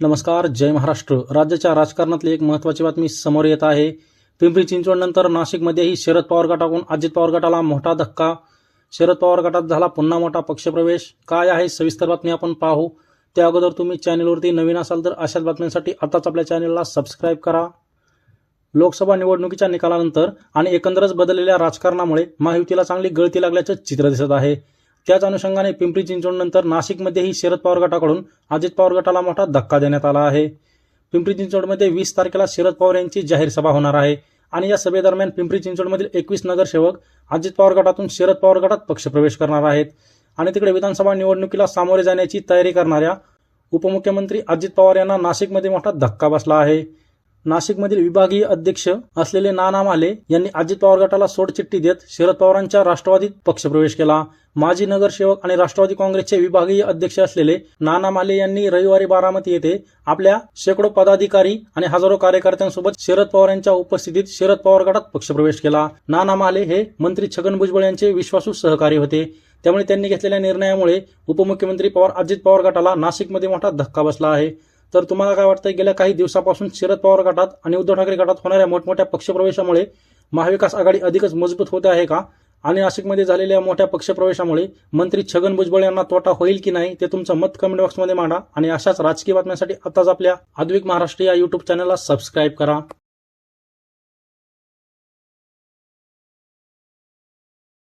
नमस्कार जय महाराष्ट्र. राज्याच्या राजकारणातली एक महत्त्वाची बातमी समोर येत आहे. पिंपरी चिंचवडनंतर नाशिकमध्येही शरद पवार गटाकडून अजित पवार गटाला मोठा धक्का. शरद पवार गटात झाला पुन्हा मोठा पक्षप्रवेश. काय आहे सविस्तर बातमी आपण पाहू. त्या अगोदर तुम्ही चॅनलवरती नवीन असाल तर अशाच बातम्यांसाठी आताच आपल्या चॅनलला सबस्क्राईब करा. लोकसभा निवडणुकीच्या निकालानंतर आणि एकंदरच बदललेल्या राजकारणामुळे महायुतीला चांगली गळती लागल्याचं चित्र दिसत आहे. त्याच अनुषंगाने पिंपरी चिंचवडनंतर नाशिकमध्येही शरद पवार गटाकडून अजित पवार गटाला मोठा धक्का देण्यात आला आहे. पिंपरी चिंचवडमध्ये वीस तारखेला शरद पवार यांची जाहीर सभा होणार आहे आणि या सभेदरम्यान पिंपरी चिंचवडमधील एकवीस नगरसेवक अजित पवार गटातून शरद पवार गटात पक्षप्रवेश करणार आहेत. आणि तिकडे विधानसभा निवडणुकीला सामोरे जाण्याची तयारी करणाऱ्या उपमुख्यमंत्री अजित पवार यांना नाशिकमध्ये मोठा धक्का बसला आहे. नाशिकमधील विभागीय अध्यक्ष असलेले नाना माले यांनी अजित पवार गटाला सोडचिठ्ठी देत शरद पवारांच्या राष्ट्रवादीत पक्षप्रवेश केला. माजी नगरसेवक आणि राष्ट्रवादी काँग्रेसचे विभागीय अध्यक्ष असलेले नाना माले यांनी रविवारी बारामती येथे आपल्या शेकडो पदाधिकारी आणि हजारो कार्यकर्त्यांसोबत शरद पवार यांच्या उपस्थितीत शरद पवार गटात पक्षप्रवेश केला. नाना माले हे मंत्री छगन भुजबळ यांचे विश्वासू सहकारी होते. त्यामुळे त्यांनी घेतलेल्या निर्णयामुळे उपमुख्यमंत्री पवार अजित पवार गटाला नाशिकमध्ये मोठा धक्का बसला आहे. तर तुम्हाला काय वाटतं गेल्या काही दिवसापासून शरद पवार गटात आणि उद्धव ठाकरे गटात होणाऱ्या मोठमोठ्या पक्षप्रवेशामुळे महाविकास आघाडी अधिकच मजबूत होते आहे का? आणि नाशिकमध्ये झालेल्या मोठ्या पक्षप्रवेशामुळे मंत्री छगन भुजबळ यांना तोटा होईल की नाही ते तुमचं मत कमेंट बॉक्समध्ये मांडा. आणि अशाच राजकीय बातम्यांसाठी आताच आपल्या आधुनिक महाराष्ट्र या युट्यूब चॅनलला सबस्क्राईब करा.